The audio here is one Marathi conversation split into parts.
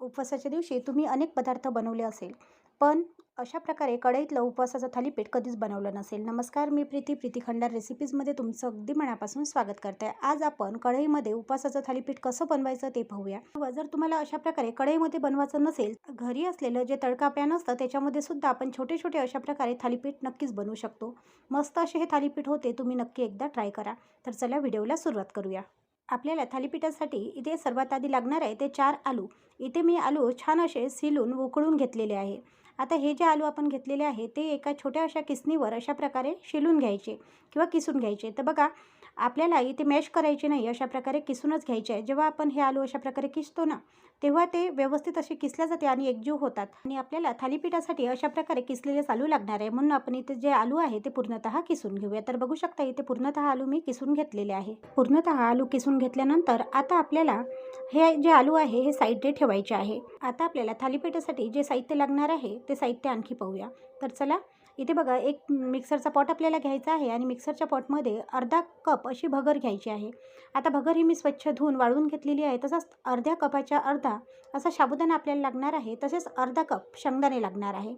उपवासाच्या दिवशी तुम्ही अनेक पदार्थ बनवले असेल. पण अशा प्रकारे कढईतलं उपवासाचं थालीपीठ कधीच बनवलं नसेल. नमस्कार मी प्रीती. प्रीती खंडार रेसिपीजमध्ये तुमचं अगदी मनापासून स्वागत करते. आज आपण कढईमध्ये उपवासाचं थालीपीठ कसं बनवायचं ते पाहूया. जर तुम्हाला अशा प्रकारे कढईमध्ये बनवायचं नसेल घरी असलेलं जे तडका पॅन असतं त्याच्यामध्ये सुद्धा आपण छोटे छोटे अशा प्रकारे थालीपीठ नक्कीच बनवू शकतो. मस्त असे हे थालीपीठ होते तुम्ही नक्की एकदा ट्राय करा. तर चला व्हिडिओला सुरुवात करूया. आपल्याला थालीपीठासाठी इथे सर्वात आधी लागणार आहे ते चार आलू. इथे मी आलू छान असे सिलून उकळून घेतलेले आहे. आता हे जे आलू आपण घेतलेले आहे ते एका छोट्या अशा किसनीवर अशा प्रकारे शिलून घ्यायचे किंवा किसून घ्यायचे. तर बघा आपल्याला इथे मॅश करायचे नाही अशा प्रकारे किसूनच घ्यायचे आहे. जेव्हा आपण हे आलू अशा प्रकारे किसतो ना तेव्हा ते व्यवस्थित असे किसल्या जाते आणि एकजीव होतात. आणि आपल्याला थालीपीठासाठी अशा प्रकारे किसलेले आलू लागणार आहे. म्हणून आपण इथे जे आलू आहे ते पूर्णतः किसून घेऊया. तर बघू शकता इथे पूर्णतः आलू मी किसून घेतलेले आहे. पूर्णतः आलू किसून घेतल्यानंतर आता आपल्याला हे जे आलू आहे हे साईडने ठेवायचे आहे. आता आपल्याला थालीपीठासाठी जे साहित्य लागणार आहे ते साहित्य आणखी पाहूया. तर चला इथे बघा एक मिक्सरचा पॉट आपल्याला घ्यायचा आहे आणि मिक्सरच्या पॉटमध्ये अर्धा कप अशी भगर घ्यायची आहे. आता भगर ही मी स्वच्छ धुवून वाळवून घेतलेली आहे. तसंच अर्ध्या कपाच्या अर्धा असा साबुदाणा आपल्याला लागणार आहे. तसेच अर्धा कप शेंगदाणे लागणार आहे.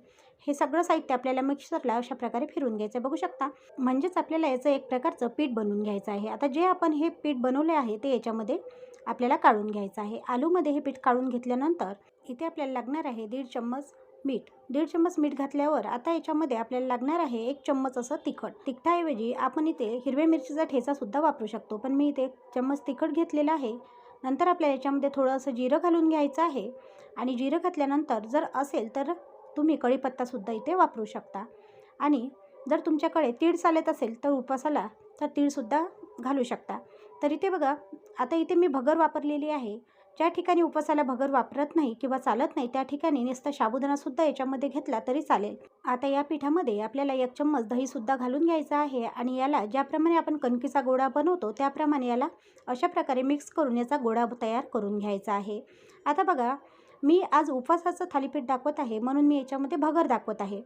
हे सगळं साहित्य आपल्याला मिक्सरला अशा प्रकारे फिरून घ्यायचं आहे. बघू शकता म्हणजेच आपल्याला याचं एक प्रकारचं पीठ बनवून घ्यायचं आहे. आता जे आपण हे पीठ बनवले आहे ते याच्यामध्ये आपल्याला काढून घ्यायचं आहे. आलूमध्ये हे पीठ काढून घेतल्यानंतर इथे आपल्याला लागणार आहे दीड चम्मच मीठ. दीड चम्मच मीठ घातल्यावर आता याच्यामध्ये आपल्याला लागणार आहे एक चम्मच असं तिखट. तिखटाऐवजी आपण इथे हिरव्या मिरचीचा ठेचासुद्धा वापरू शकतो. पण मी इथे एक चम्मच तिखट घेतलेलं आहे. नंतर आपल्याला याच्यामध्ये थोडं असं जिरं घालून घ्यायचं आहे. आणि जिरं घातल्यानंतर जर असेल तर तुम्ही कढीपत्तासुद्धा इथे वापरू शकता. आणि जर तुमच्याकडे तीळ चालत असेल तर उपासाला तर तीळसुद्धा घालू शकता. तर इथे बघा आता इथे मी भगर वापरलेली आहे. ज्या ठिकाणी उपवासाला भगर वापरत नाही किंवा चालत नाही त्या ठिकाणी नुसता साबुदाणासुद्धा याच्यामध्ये घेतला तरी चालेल. आता या पिठामध्ये आपल्याला एक चम्मच दहीसुद्धा घालून घ्यायचं आहे आणि याला ज्याप्रमाणे आपण कणकीचा गोळा बनवतो त्याप्रमाणे याला अशा प्रकारे मिक्स करून याचा गोळा तयार करून घ्यायचा आहे. आता बघा मी आज उपवासाचं थालीपीठ दाखवत आहे म्हणून मी याच्यामध्ये भगर दाखवत आहे.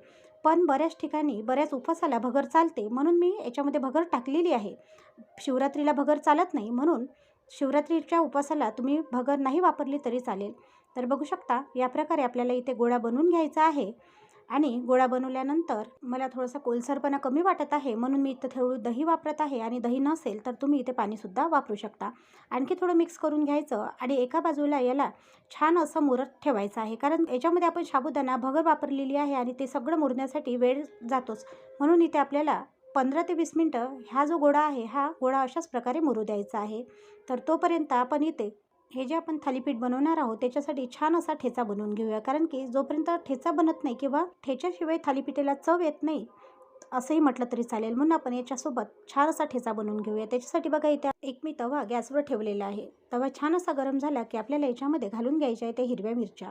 पण बऱ्याच ठिकाणी बऱ्याच उपवासाला भगर चालते म्हणून मी याच्यामध्ये भगर टाकलेली आहे. शिवरात्रीला भगर चालत नाही म्हणून शिवरात्रीच्या उपवासाला तुम्ही भगर नाही वापरली तरी चालेल. तर बघू शकता या प्रकारे आपल्याला इथे गोळा बनवून घ्यायचा आहे. आणि गोळा बनवल्यानंतर मला थोडासा कोलसरपणा कमी वाटत आहे म्हणून मी इथं थोडं दही वापरत आहे. आणि दही नसेल तर तुम्ही इथे पाणीसुद्धा वापरू शकता. आणखी थोडं मिक्स करून घ्यायचं आणि एका बाजूला याला छान असं मुरत ठेवायचं आहे. कारण याच्यामध्ये आपण साबुदाणा भगर वापरलेली आहे आणि ते सगळं मुरण्यासाठी वेळ जातोच. म्हणून इथे आपल्याला पंधरा ते वीस मिनटं हा जो गोळा आहे हा गोळा अशाच प्रकारे मुरू द्यायचा आहे. तर तोपर्यंत आपण इथे हे जे आपण थालीपीठ बनवणार आहोत त्याच्यासाठी छान असा ठेचा बनवून घेऊया. कारण की जोपर्यंत ठेचा बनत नाही किंवा ठेच्याशिवाय थालीपीठाला चव येत नाही असंही म्हटलं तरी चालेल. म्हणून आपण याच्यासोबत छान असा ठेचा बनवून घेऊया. त्याच्यासाठी बघा इथे एक मी तवा गॅसवर ठेवलेला आहे. तवा छान असा गरम झाला की आपल्याला याच्यामध्ये घालून घ्यायच्या आहे त्या हिरव्या मिरच्या.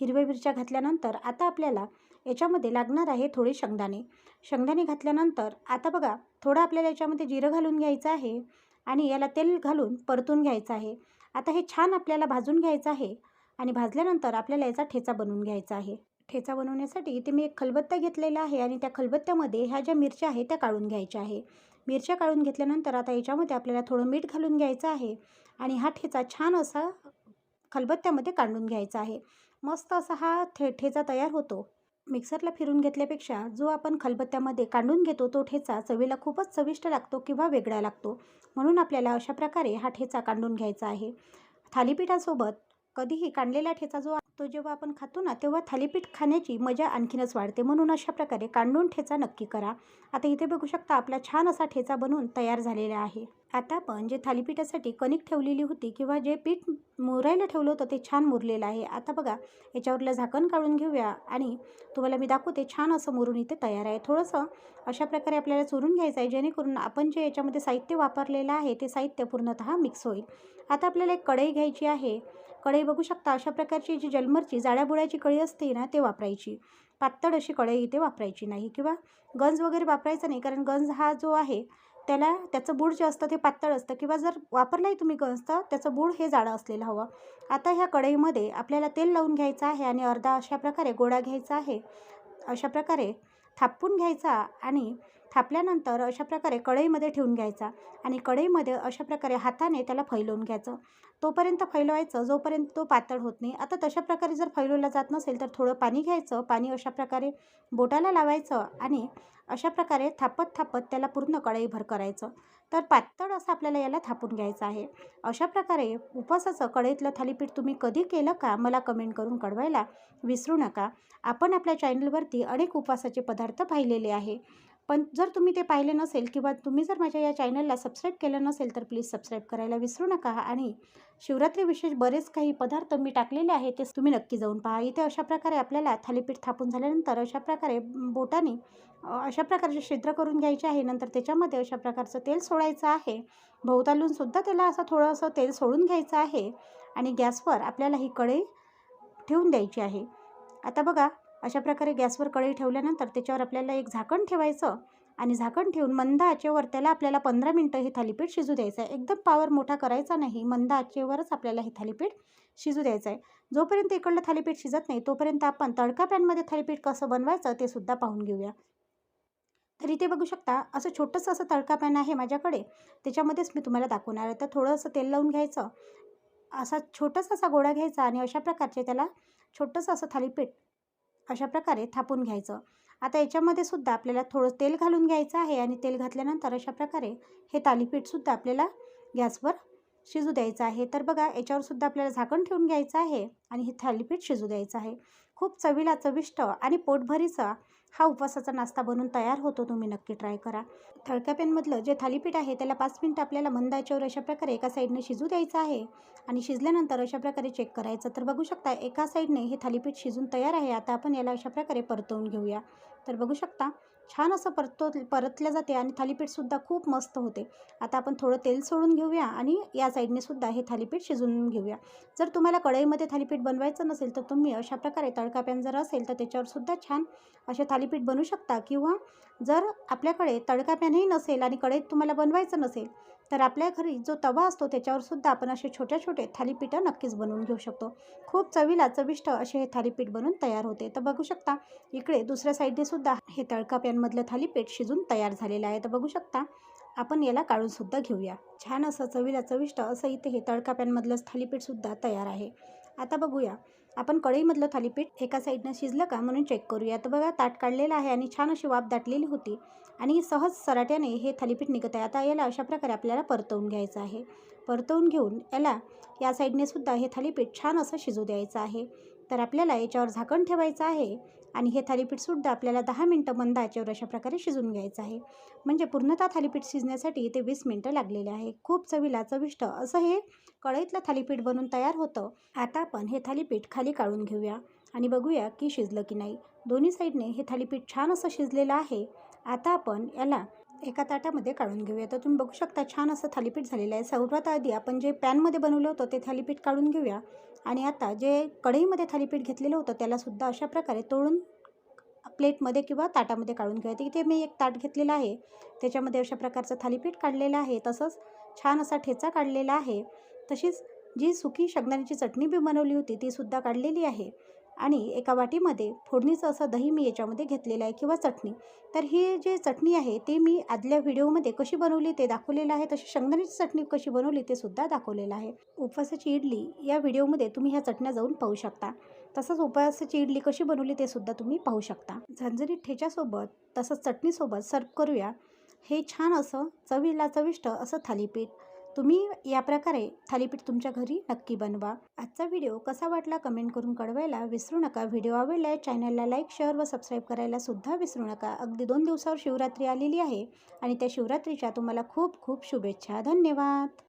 हिरव्या मिरच्या घातल्यानंतर आता आपल्याला याच्यामध्ये लागणार आहे थोडे शेंगदाणे. शेंगदाणे घातल्यानंतर आता बघा थोडं आपल्याला याच्यामध्ये जिरं घालून घ्यायचं आहे आणि याला तेल घालून परतून घ्यायचं आहे. आता हे छान आपल्याला भाजून घ्यायचं आहे आणि भाजल्यानंतर आपल्याला याचा ठेचा बनवून घ्यायचा आहे. ठेचा बनवण्यासाठी इथे मी एक खलबत्ता घेतलेला आहे आणि त्या खलबत्त्यामध्ये ह्या ज्या मिरच्या आहेत त्या काढून घ्यायच्या आहे. मिरच्या काढून घेतल्यानंतर आता याच्यामध्ये आपल्याला थोडं मीठ घालून घ्यायचं आहे आणि हा ठेचा छान असा खलबत्त्यामध्ये काढून घ्यायचा आहे. मस्त असा हा ठे ठेचा तयार होतो. मिक्सरला फिरून घेतल्यापेक्षा जो आपण खलबत्त्यामध्ये काढून घेतो तो ठेचा चवीला खूपच चविष्ट लागतो किंवा वेगळा लागतो. म्हणून आपल्याला अशा प्रकारे हा ठेचा काढून घ्यायचा आहे. थालीपीठासोबत कधीही काढलेला ठेचा जो तो जेव्हा आपण खातो ना तेव्हा थालीपीठ खाण्याची मजा आणखीनच वाढते. म्हणून अशा प्रकारे कांडून ठेचा नक्की करा. आता इथे बघू शकता आपला छान असा ठेचा बनवून तयार झालेला आहे. आता आपण जे थालीपीठासाठी कणिक ठेवलेली होती किंवा जे पीठ मुरायला ठेवलं होतं ते छान मुरलेलं आहे. आता बघा याच्यावरलं झाकण काढून घेऊया आणि तुम्हाला मी दाखवते छान असं मुरून इथे तयार आहे. थोडंसं अशा प्रकारे आपल्याला चुरून घ्यायचं आहे जेणेकरून आपण जे याच्यामध्ये साहित्य वापरलेलं आहे ते साहित्य पूर्णतः मिक्स होईल. आता आपल्याला एक कढई घ्यायची आहे. कढई बघू शकता. अशा प्रकारची जी जलमरची जाड्याबुड्याची कळी असते ना ते वापरायची. पातळ अशी कढई इथे वापरायची नाही किंवा गंज वगैरे वापरायचा नाही. कारण गंज हा जो आहे त्याला त्याचं बूड जे असतं ते पातळ असतं. किंवा जर वापरलाही तुम्ही गंज तर त्याचं बूड हे जाडं असलेलं हवं. आता ह्या कढईमध्ये आपल्याला तेल लावून घ्यायचं आहे आणि अर्धा अशा प्रकारे गोळा घ्यायचा आहे. अशा प्रकारे थापून घ्यायचा आणि थापल्यानंतर अशा प्रकारे कढईमध्ये ठेवून घ्यायचा आणि कढईमध्ये अशा प्रकारे हाताने त्याला फैलवून घ्यायचं. तोपर्यंत फैलवायचं जोपर्यंत तो पातळ होत नाही. आता तशा प्रकारे जर फैलवला जात नसेल तर थोडं पाणी घ्यायचं. पाणी अशा प्रकारे बोटाला लावायचं आणि अशा प्रकारे थापत थापत त्याला पूर्ण कढईभर करायचं. तर पातळ असं आपल्याला याला थापून घ्यायचं आहे. अशा प्रकारे उपवासाचं कढईतलं थालीपीठ तुम्ही कधी केलं का मला कमेंट करून कळवायला विसरू नका. आपण आपल्या चॅनलवरती अनेक उपवासाचे पदार्थ पाहिलेले आहे. पण जर तुम्ही ते पाहिले नसेल किंवा तुम्ही जर माझ्या या चॅनलला सबस्क्राईब केलं नसेल तर प्लीज सबस्क्राईब करायला विसरू नका. आणि शिवरात्री विशेष बरेच काही पदार्थ मी टाकलेले आहे ते तुम्ही नक्की जाऊन पहा. इथे अशा प्रकारे आपल्याला थालीपीठ थापून झाल्यानंतर अशा प्रकारे बोटाने अशा प्रकारचे छिद्र करून घ्यायचे आहे. नंतर त्याच्यामध्ये अशा प्रकारचं तेल सोडायचं आहे. भोवतालूनसुद्धा त्याला असं थोडंसं तेल सोडून घ्यायचं आहे. आणि गॅसवर आपल्याला ही कढई ठेवून द्यायची आहे. आता बघा अशा प्रकारे गॅसवर कढई ठेवल्यानंतर त्याच्यावर आपल्याला एक झाकण ठेवायचं आणि झाकण ठेवून मंद आचेवर त्याला आपल्याला पंधरा मिनटं हे थालीपीठ शिजू द्यायचं आहे. एकदम पावर मोठा करायचा नाही मंद आचेवरच आपल्याला हे थालीपीठ शिजू द्यायचं आहे. जोपर्यंत इकडलं थालीपीठ शिजत नाही तोपर्यंत आपण तडका पॅनमध्ये थालीपीठ कसं बनवायचं ते सुद्धा पाहून घेऊया. तर इथे बघू शकता असं छोटंसं असं तडका पॅन आहे माझ्याकडे. त्याच्यामध्येच मी तुम्हाला दाखवणार आहे. तर थोडंसं तेल लावून घ्यायचं. असा छोटासा असा गोळा घ्यायचा आणि अशा प्रकारचे त्याला छोटंसं असं थालीपीठ अशा प्रकारे थापून घ्यायचं. आता याच्यामध्ये सुद्धा आपल्याला थोडं तेल घालून घ्यायचं आहे आणि तेल घातल्यानंतर अशा प्रकारे हे थालीपीठसुद्धा आपल्याला गॅसवर शिजू द्यायचं आहे. तर बघा याच्यावर सुद्धा आपल्याला झाकण ठेवून घ्यायचं आहे आणि हे थालीपीठ शिजू द्यायचं आहे. खूप चवीला चविष्ट आणि पोटभरीचा हा उपवासाचा नाश्ता बनवून तयार होतो तुम्ही नक्की ट्राय करा. थळक्यापेनमधलं पॅनमधलं जे थालीपीठ आहे त्याला पाच मिनटं आपल्याला मंद आचेवर अशा प्रकारे एका साईडने शिजू द्यायचं आहे आणि शिजल्यानंतर अशा प्रकारे चेक करायचं. तर बघू शकता एका साईडने हे थालीपीठ शिजून तयार आहे. आता आपण याला अशा प्रकारे परतवून घेऊया. तर बघू शकता छान असं परतो परतल्या जाते आणि थालीपीठसुद्धा खूप मस्त होते. आता आपण थोडं तेल सोडून घेऊया आणि या साईडनेसुद्धा हे थालीपीठ शिजवून घेऊया. जर तुम्हाला कढईमध्ये थालीपीठ बनवायचं नसेल तर तुम्ही अशा प्रकारे तडकाप्यान जर असेल तर त्याच्यावरसुद्धा छान असे थालीपीठ बनवू शकता. किंवा जर आपल्याकडे तडकाप्यानही नसेल आणि कढईत तुम्हाला बनवायचं नसेल तर आपल्या घरी जो तवा असतो त्याच्यावर सुद्धा आपण असे छोटे छोटे थालीपीठं नक्कीच बनवून घेऊ शकतो. खूप चवीला चविष्ट असे हे थालीपीठ बनवून तयार होते. तर बघू शकता इकडे दुसऱ्या साईडने सुद्धा हे तळकाप्यांमधलं थालीपीठ शिजून तयार झालेलं आहे. तर बघू शकता आपण याला काढूनसुद्धा घेऊया. छान असं चवीला चविष्ट असं इथे हे तळकाप्यांमधलंच थालीपीठसुद्धा तयार आहे. आता बघूया. आपण कढईमधलं थालीपीठ एका साईडनं शिजलं का म्हणून चेक करूया. तर बघा ताट काढलेलं आहे आणि छान अशी वाफ दाटलेली होती. आणि सहज सराट्याने हे थालीपीठ निघत आहे. आता याला अशा प्रकारे आपल्याला परतवून घ्यायचं आहे. परतवून घेऊन याला या साईडने सुद्धा हे थालीपीठ छान असं शिजू द्यायचं आहे. तर आपल्याला याच्यावर झाकण ठेवायचं आहे. आणि हे थालीपीठसुद्धा आपल्याला दहा मिनटं मंद आचेवर अशा प्रकारे शिजून घ्यायचं आहे. म्हणजे पूर्णतः थालीपीठ शिजण्यासाठी ते वीस मिनटं लागलेले आहे. खूप चवीला चविष्ट असं हे कळईतलं थालीपीठ बनून तयार होतं. आता आपण हे थालीपीठ खाली काढून घेऊया आणि बघूया की शिजलं की नाही. दोन्ही साईडने हे थालीपीठ छान असं शिजलेलं आहे. आता आपण याला एका ताटामध्ये काढून घेऊया. तर तुम्ही बघू शकता छान असं थालीपीठ झालेलं आहे. सर्वात आधी आपण जे पॅनमध्ये बनवलं होतं ते थालीपीठ काढून घेऊया. आणि आता जे कढईमध्ये थालीपीठ घेतलेलं होतं त्यालासुद्धा अशा प्रकारे तोडून प्लेटमध्ये किंवा ताटामध्ये काढून घ्या इथे मी एक ताट घेतलेलं आहे. त्याच्यामध्ये अशा प्रकारचं थालीपीठ काढलेलं आहे. तसंच छान असा ठेचा काढलेला आहे. तशीच जी सुकी शेंगदाण्याची चटणी बी बनवली होती ती सुद्धा काढलेली आहे. आणि एका वाटीमध्ये फोडणीचं असं दही मी याच्यामध्ये घेतलेलं आहे किंवा चटणी. तर ही जे चटणी आहे ते मी आदल्या व्हिडिओमध्ये कशी बनवली ते दाखवलेलं आहे. तशी शेंगदाण्याची चटणी कशी बनवली ते सुद्धा दाखवलेलं आहे. उपवासाची इडली या व्हिडिओमध्ये तुम्ही ह्या चटण्या जाऊन पाहू शकता. तसंच उपवासाची इडली कशी बनवली ते सुद्धा तुम्ही पाहू शकता. झणझणीत ठेच्यासोबत तसंच चटणीसोबत सर्व करूया. हे छान असं चवीला चविष्ट असं थालीपीठ. तुम्ही या प्रकारे थालीपीठ तुमच्या घरी नक्की बनवा. आजचा व्हिडिओ कसा वाटला कमेंट करून कळवायला विसरू नका. व्हिडिओ आवडला चॅनलला लाईक शेअर व सबस्क्राईब करायला सुद्धा विसरू नका. अगदी दोन दिवसावर शिवरात्री आलेली आहे आणि त्या शिवरात्रीच्या तुम्हाला खूप खूप शुभेच्छा. धन्यवाद!